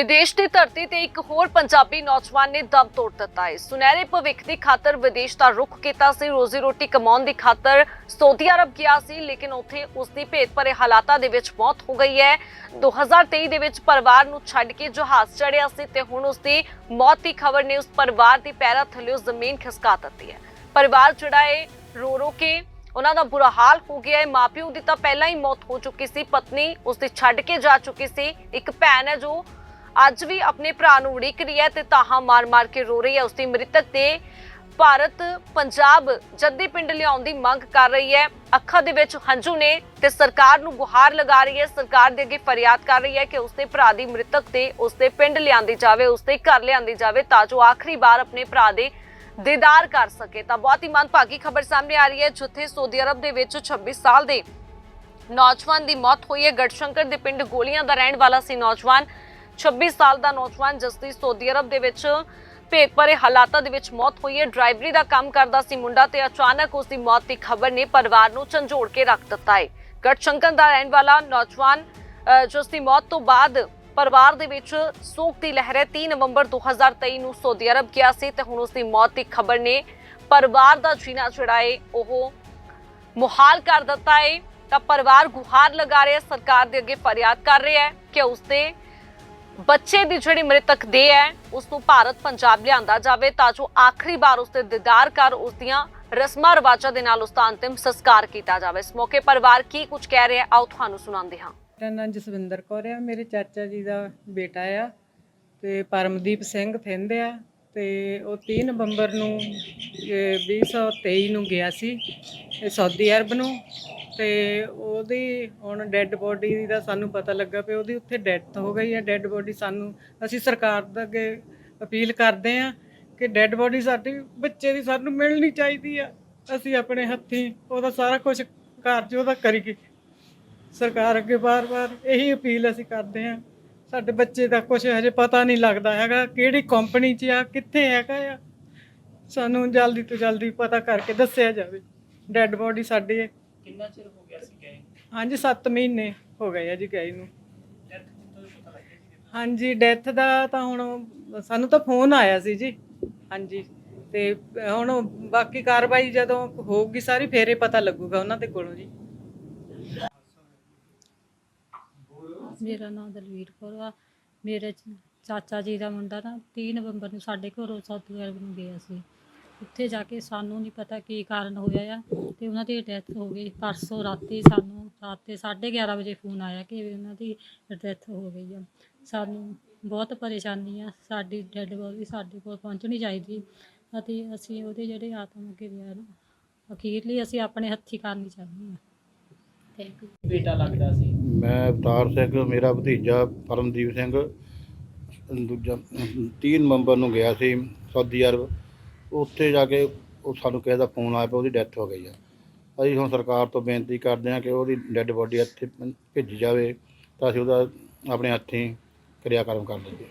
ਵਿਦੇਸ਼ ਦੀ ਧਰਤੀ ਤੇ ਇੱਕ ਹੋਰ ਪੰਜਾਬੀ ਨੌਜਵਾਨ ਨੇ ਦਮ ਤੋੜ ਦਿੱਤਾ ਹੈ। ਸੁਨਹਿਰੇ ਭਵਿੱਖ ਦੀ ਖਾਤਰ ਵਿਦੇਸ਼ ਦਾ ਰੁਖ ਕੀਤਾ ਸੀ। ਰੋਜ਼ੀ ਰੋਟੀ ਕਮਾਉਣ ਦੀ ਖਾਤਰ ਸਾਊਦੀ ਅਰਬ ਗਿਆ ਸੀ, ਲੇਕਿਨ ਉੱਥੇ ਉਸ ਦੀ ਭੇਤ ਭਰੇ ਹਾਲਾਤਾਂ ਦੇ ਵਿੱਚ ਮੌਤ ਹੋ ਗਈ ਹੈ। 2023 ਦੇ ਵਿੱਚ ਪਰਿਵਾਰ ਨੂੰ ਛੱਡ ਕੇ ਜਹਾਜ਼ ਚੜਿਆ ਸੀ ਤੇ ਹੁਣ ਉਸ ਦੀ ਮੌਤ ਦੀ ਖਬਰ ਨੇ ਉਸ ਪਰਿਵਾਰ ਦੀ ਪੈਰਾਂ ਥੱਲੇ ਜ਼ਮੀਨ ਖਿਸਕਾ ਦਿੱਤੀ ਹੈ। ਪਰਿਵਾਰ ਜਿਹੜਾ ਹੈ ਰੋ ਰੋ ਕੇ ਉਹਨਾਂ ਦਾ ਬੁਰਾ ਹਾਲ ਹੋ ਗਿਆ ਹੈ। ਮਾਪਿਓ ਦੀ ਤਾਂ ਪਹਿਲਾਂ ਹੀ ਮੌਤ ਹੋ ਚੁੱਕੀ ਸੀ। ਪਤਨੀ ਉਸ ਦੀ ਛੱਡ ਕੇ ਜਾ ਚੁੱਕੀ ਸੀ। ਇੱਕ ਭੈਣ ਹੈ ਜੋ ਅੱਜ ਵੀ ਆਪਣੇ ਭਰਾ ਨੂੰ ਉਡੀਕ ਰਹੀ ਹੈ ਤੇ ਤਾਹਾਂ ਮਾਰ-ਮਾਰ ਕੇ ਰੋ ਰਹੀ ਹੈ। ਉਸ ਦੀ ਮ੍ਰਿਤਕ ਤੇ ਭਾਰਤ ਪੰਜਾਬ ਜੱਦੀ ਪਿੰਡ ਲਿਆਉਣ ਦੀ ਮੰਗ ਕਰ ਰਹੀ ਹੈ। ਅੱਖਾਂ ਦੇ ਵਿੱਚ ਹੰਝੂ ਨੇ ਤੇ ਸਰਕਾਰ ਨੂੰ ਗੁਹਾਰ ਲਗਾ ਰਹੀ ਹੈ। ਸਰਕਾਰ ਦੇ ਅੱਗੇ ਫਰਿਆਦ ਕਰ ਰਹੀ ਹੈ ਕਿ ਉਸਦੇ ਭਰਾ ਦੀ ਮ੍ਰਿਤਕ ਤੇ ਉਸਦੇ ਪਿੰਡ ਲਿਆਂਦੀ ਜਾਵੇ, ਉਸਦੇ ਘਰ ਲਿਆਂਦੀ ਜਾਵੇ ਤਾਂ ਜੋ ਆਖਰੀ ਵਾਰ ਆਪਣੇ ਭਰਾ ਦੇ ਦੀਦਾਰ ਕਰ ਸਕੇ। ਤਾਂ ਬਹੁਤ ਹੀ ਮੰਦਭਾਗੀ ਖਬਰ ਸਾਹਮਣੇ ਆ ਰਹੀ ਹੈ, ਜਿੱਥੇ ਸਾਊਦੀ ਅਰਬ ਦੇ ਵਿੱਚ 26 ਸਾਲ ਦੇ ਨੌਜਵਾਨ ਦੀ ਮੌਤ ਹੋਈ ਹੈ। ਗੜਸ਼ੰਕਰ ਦੇ ਪਿੰਡ ਗੋਲੀਆਂ ਦਾ ਰਹਿਣ ਵਾਲਾ ਸੀ ਨੌਜਵਾਨ। 26 ਸਾਲ ਦਾ ਨੌਜਵਾਨ ਜਿਸ ਦੀ ਸਾਊਦੀ ਅਰਬ ਦੇ ਵਿੱਚ ਭੇਤ ਭਰੇ ਹਾਲਾਤਾਂ ਦੇ ਵਿੱਚ ਮੌਤ ਹੋਈ ਹੈ। ਡਰਾਈਵਰੀ ਦਾ ਕੰਮ ਕਰਦਾ ਸੀ ਮੁੰਡਾ ਤੇ ਅਚਾਨਕ ਉਸ ਦੀ ਮੌਤ ਦੀ ਖਬਰ ਨੇ ਪਰਿਵਾਰ ਨੂੰ ਝੰਜੋੜ ਕੇ ਰੱਖ ਦਿੱਤਾ ਹੈ। ਗੜਸ਼ੰਕਰ ਦਾ ਰਹਿਣ ਵਾਲਾ ਨੌਜਵਾਨ ਜਿਸ ਦੀ ਮੌਤ ਤੋਂ ਬਾਅਦ ਪਰਿਵਾਰ ਦੇ ਵਿੱਚ ਸੋਗ ਦੀ ਲਹਿਰ ਹੈ। 3 ਨਵੰਬਰ 2023 ਨੂੰ ਸਾਊਦੀ ਅਰਬ ਗਿਆ ਸੀ ਤੇ ਹੁਣ ਉਸ ਦੀ ਮੌਤ ਦੀ ਖਬਰ ਨੇ ਪਰਿਵਾਰ ਦਾ ਜੀਣਾ ਜਿਹੜਾ ਹੈ, ਉਹ ਮੁਹਾਲ ਕਰ ਦਿੱਤਾ ਹੈ। ਤਾਂ ਪਰਿਵਾਰ ਗੁਹਾਰ ਲਗਾ ਰਿਹਾ ਸਰਕਾਰ ਦੇ ਅੱਗੇ ਫਰਿਆਦ ਕਰ ਰਿਹਾ ਹੈ ਕਿ ਉਸਦੇ ਬੱਚੇ ਦੀ ਜਿਹੜੀ ਮ੍ਰਿਤਕ ਦੇਹ ਹੈ, ਉਸ ਨੂੰ ਭਾਰਤ ਪੰਜਾਬ ਲਿਆਂਦਾ ਜਾਵੇ ਤਾਂ ਜੋ ਆਖਰੀ ਵਾਰ ਉਸਦੇ ਦੀਦਾਰ ਕਰ ਉਸ ਦੀਆਂ ਰਸਮਾਂ ਰਿਵਾਜਾਂ ਦੇ ਨਾਲ ਉਸ ਦਾ ਅੰਤਿਮ ਸੰਸਕਾਰ ਕੀਤਾ ਜਾਵੇ। ਇਸ ਮੌਕੇ ਪਰਿਵਾਰ ਕੀ ਕੁਝ ਕਹਿ ਰਿਹਾ ਆਓ ਤੁਹਾਨੂੰ ਸੁਣਾਉਂਦੇ ਹਾਂ। ਮੇਰਾ ਨਾਮ ਜਸਵਿੰਦਰ ਕੌਰ ਆ ਮੇਰੇ ਚਾਚਾ ਜੀ ਦਾ ਬੇਟਾ ਆ ਤੇ ਪਰਮਦੀਪ ਸਿੰਘ ਥਿੰਦ ਆ ਤੇ ਉਹ 3 ਨਵੰਬਰ ਨੂੰ, ਇਹ 2023 ਨੂੰ ਗਿਆ ਸੀ ਸਾਊਦੀ ਅਰਬ ਨੂੰ। ਤੇ ਉਹਦੀ ਹੁਣ ਡੈੱਡ ਬੋਡੀ ਦਾ ਸਾਨੂੰ ਪਤਾ ਲੱਗਾ ਵੀ ਉਹਦੀ ਉੱਥੇ ਡੈਥ ਹੋ ਗਈ ਹੈ। ਡੈੱਡ ਬੋਡੀ ਸਾਨੂੰ, ਅਸੀਂ ਸਰਕਾਰ ਦੇ ਅੱਗੇ ਅਪੀਲ ਕਰਦੇ ਆ ਕਿ ਡੈੱਡ ਬੋਡੀ ਸਾਡੀ, ਬੱਚੇ ਦੀ ਸਾਨੂੰ ਮਿਲਣੀ ਚਾਹੀਦੀ ਆ। ਅਸੀਂ ਆਪਣੇ ਹੱਥੀਂ ਉਹਦਾ ਸਾਰਾ ਕੁਝ ਕਾਰਜ ਉਹਦਾ ਕਰੀਏ। ਸਰਕਾਰ ਅੱਗੇ ਬਾਰ-ਬਾਰ ਇਹੀ ਅਪੀਲ ਅਸੀਂ ਕਰਦੇ ਹਾਂ। ਸਾਡੇ ਬੱਚੇ ਦਾ ਕੁਝ ਹਜੇ ਪਤਾ ਨਹੀਂ ਲੱਗਦਾ ਹੈਗਾ, ਕਿਹੜੀ ਕੰਪਨੀ 'ਚ ਆ, ਕਿੱਥੇ ਹੈਗਾ ਆ। ਸਾਨੂੰ ਜਲਦੀ ਤੋਂ ਜਲਦੀ ਪਤਾ ਕਰਕੇ ਦੱਸਿਆ ਜਾਵੇ। ਡੈੱਡ ਬੋਡੀ ਸਾਡੇ ਕਿੰਨਾ ਚਿਰ ਹੋ ਗਿਆ ਸੀ ਗਏ ਹਾਂਜੀ 7 ਮਹੀਨੇ ਹੋ ਗਏ ਆ ਜੀ ਗਏ ਨੂੰ। ਹਾਂਜੀ ਡੈਥ ਦਾ ਤਾਂ ਹੁਣ ਸਾਨੂੰ ਤਾਂ ਫੋਨ ਆਇਆ ਸੀ ਜੀ। ਹਾਂਜੀ ਤੇ ਹੁਣ ਬਾਕੀ ਕਾਰਵਾਈ ਜਦੋਂ ਹੋਊਗੀ ਸਾਰੀ ਫੇਰੇ ਪਤਾ ਲੱਗੂਗਾ ਉਹਨਾਂ ਦੇ ਕੋਲੋਂ ਜੀ। ਮੇਰਾ ਨਾਮ ਦਲਵੀਰ ਕੌਰ ਆ। ਮੇਰੇ ਚਾਚਾ ਜੀ ਦਾ ਮੁੰਡਾ ਨਾ 30 ਨਵੰਬਰ ਨੂੰ ਸਾਡੇ ਘਰੋਂ ਅਰਬ ਨੂੰ ਗਿਆ ਸੀ। ਉੱਥੇ ਜਾ ਕੇ ਸਾਨੂੰ ਨਹੀਂ ਪਤਾ ਕੀ ਕਾਰਨ ਹੋਇਆ ਆ ਤੇ ਉਹਨਾਂ ਦੀ ਡੈਥ ਹੋ ਗਈ। ਪਰਸੋਂ ਰਾਤੀ ਸਾਨੂੰ ਰਾਤ ਦੇ 11:30 ਵਜੇ ਫੋਨ ਆਇਆ ਕਿ ਉਹਨਾਂ ਦੀ ਡੈਥ ਹੋ ਗਈ ਆ। ਸਾਨੂੰ ਬਹੁਤ ਪਰੇਸ਼ਾਨੀ ਆ। ਸਾਡੀ ਡੈੱਡ ਬੋਡੀ ਸਾਡੇ ਕੋਲ ਪਹੁੰਚਣੀ ਚਾਹੀਦੀ ਅਤੇ ਅਸੀਂ ਉਹਦੇ ਜਿਹੜੇ ਆਤਮ ਅੱਗੇ ਵਿਆਹ ਨੂੰ ਅਖੀਰਲੀ ਅਸੀਂ ਆਪਣੇ ਹੱਥੀ ਕਰਨੀ ਚਾਹੁੰਦੇ ਹਾਂ। ਥੈਂਕ ਯੂ ਬੇਟਾ ਲੱਗਦਾ ਸੀ। ਮੈਂ ਅਵਤਾਰ ਸਿੰਘ ਮੇਰਾ ਭਤੀਜਾ ਪਰਮਦੀਪ ਸਿੰਘ ਦੂਜਾ 3 ਨਵੰਬਰ ਨੂੰ ਗਿਆ ਸੀ ਸਾਊਦੀ ਅਰਬ। ਉੱਥੇ ਜਾ ਕੇ ਉਹ ਸਾਨੂੰ ਕਿਸੇ ਦਾ ਫੋਨ ਆਇਆ ਪਿਆ ਉਹਦੀ ਡੈਥ ਹੋ ਗਈ ਆ। ਅਸੀਂ ਹੁਣ ਸਰਕਾਰ ਤੋਂ ਬੇਨਤੀ ਕਰਦੇ ਹਾਂ ਕਿ ਉਹਦੀ ਡੈੱਡ ਬੋਡੀ ਇੱਥੇ ਭੇਜੀ ਜਾਵੇ ਤਾਂ ਅਸੀਂ ਉਹਦਾ ਆਪਣੇ ਹੱਥੀਂ ਕਿਰਿਆਕਰਮ ਕਰ ਲਈਏ।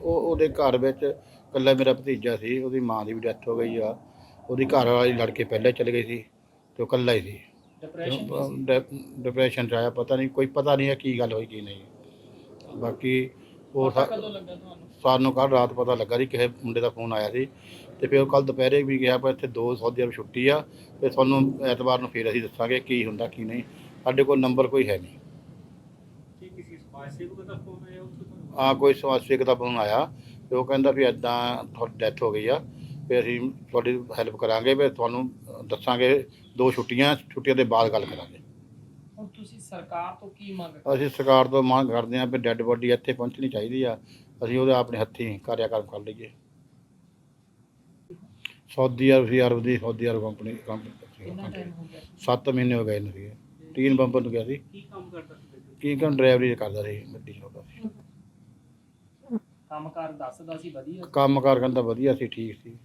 ਉਹ ਉਹਦੇ ਘਰ ਵਿੱਚ ਇਕੱਲਾ ਮੇਰਾ ਭਤੀਜਾ ਸੀ ਉਹਦੀ ਮਾਂ ਦੀ ਵੀ ਡੈਥ ਹੋ ਗਈ ਆ। ਉਹਦੀ ਘਰ ਵਾਲੀ ਲੜ ਕੇ ਪਹਿਲੇ ਚਲੇ ਗਈ ਸੀ ਤੇ ਉਹ ਇਕੱਲਾ ਹੀ ਸੀ। ਡਿਪਰੈਸ਼ਨ ਡਿਪਰੈਸ਼ਨ ਚ ਆਇਆ ਪਤਾ ਨਹੀਂ ਕੋਈ ਪਤਾ ਨਹੀਂ ਹੈ ਕੀ ਗੱਲ ਹੋਈ ਕੀ ਨਹੀਂ। ਬਾਕੀ ਉਹ ਸਾ- ਕਦੋਂ ਲੱਗਾ ਤੁਹਾਨੂੰ? ਸਾਨੂੰ ਕੱਲ ਰਾਤ ਪਤਾ ਲੱਗਾ ਸੀ ਕਿਸੇ ਮੁੰਡੇ ਦਾ ਫੋਨ ਆਇਆ ਸੀ। ਤੇ ਫਿਰ ਕੱਲ ਦੁਪਹਿਰੇ ਵੀ ਗਿਆ ਪਰ ਇੱਥੇ ਦੋ ਸੌਦੀ ਅਰਬ ਛੁੱਟੀ ਆ। ਤੇ ਤੁਹਾਨੂੰ ਐਤਵਾਰ ਨੂੰ ਫਿਰ ਅਸੀਂ ਦੱਸਾਂਗੇ ਕੀ ਹੁੰਦਾ ਕੀ ਨਹੀਂ। ਸਾਡੇ ਕੋਲ ਨੰਬਰ ਕੋਈ ਹੈ ਨਹੀਂ। ਕੀ ਕਿਸੇ ਸਮਾਜ ਸੇਵਕ ਦਾ ਫੋਨ ਆਇਆ ਉੱਥੋਂ ਤੁਹਾਨੂੰ ਆ ਕੋਈ ਸਮਾਜ ਸੇਵਕ ਦਾ ਫੋਨ ਆਇਆ। ਤੇ ਉਹ ਕਹਿੰਦਾ ਵੀ ਐਦਾਂ ਤੁਹਾਡੀ ਡੈਥ ਹੋ ਗਈ ਆ। ਫਿਰ ਅਸੀਂ ਤੁਹਾਡੀ ਹੈਲਪ ਕਰਾਂਗੇ ਫਿਰ ਤੁਹਾਨੂੰ ਦੱਸਾਂਗੇ। ਦੋ ਛੁੱਟੀਆਂ ਛੁੱਟੀਆਂ ਦੇ ਬਾਅਦ ਗੱਲ ਕਰਾਂਗੇ। ਸਰਕਾਰ ਤੋਂ ਕੀ ਮੰਗ ਅਸੀਂ ਸਰਕਾਰ ਤੋਂ ਮੰਗ ਕਰਦੇ ਹਾਂ ਵੀ ਡੈੱਡ ਬੋਡੀ ਇੱਥੇ ਪਹੁੰਚਣੀ ਚਾਹੀਦੀ ਆ। ਅਸੀਂ ਉਹਦੇ ਆਪਣੇ ਹੱਥੀਂ ਕਾਰਿਆਕਰਮ ਕਰ ਲਈਏ। ਸਾਊਦੀ ਅਰਬ ਸੀ ਅਰਬ ਦੀ ਸਾਊਦੀ ਅਰਬ ਕੰਪਨੀ ਕਿੰਨਾ ਕੰਪਨੀ ਟਾਈਮ ਹੋ ਗਿਆ? 7 ਮਹੀਨੇ ਹੋ ਗਏ ਨੇ ਸੀ 3 ਨਵੰਬਰ ਨੂੰ ਗਿਆ ਸੀ। ਕੀ ਕੰਮ ਕਰਦਾ ਸੀ? ਕੀ ਕੰਮ ਡਰਾਈਵਰੀ ਕਰਦਾ ਸੀ ਗੱਡੀ ਚਲਾਉਂਦਾ ਸੀ। ਕੰਮਕਾਰ ਦੱਸਦਾ ਸੀ ਵਧੀਆ ਕੰਮ ਕਾਰ ਕਹਿੰਦਾ ਵਧੀਆ ਸੀ ਠੀਕ ਸੀ।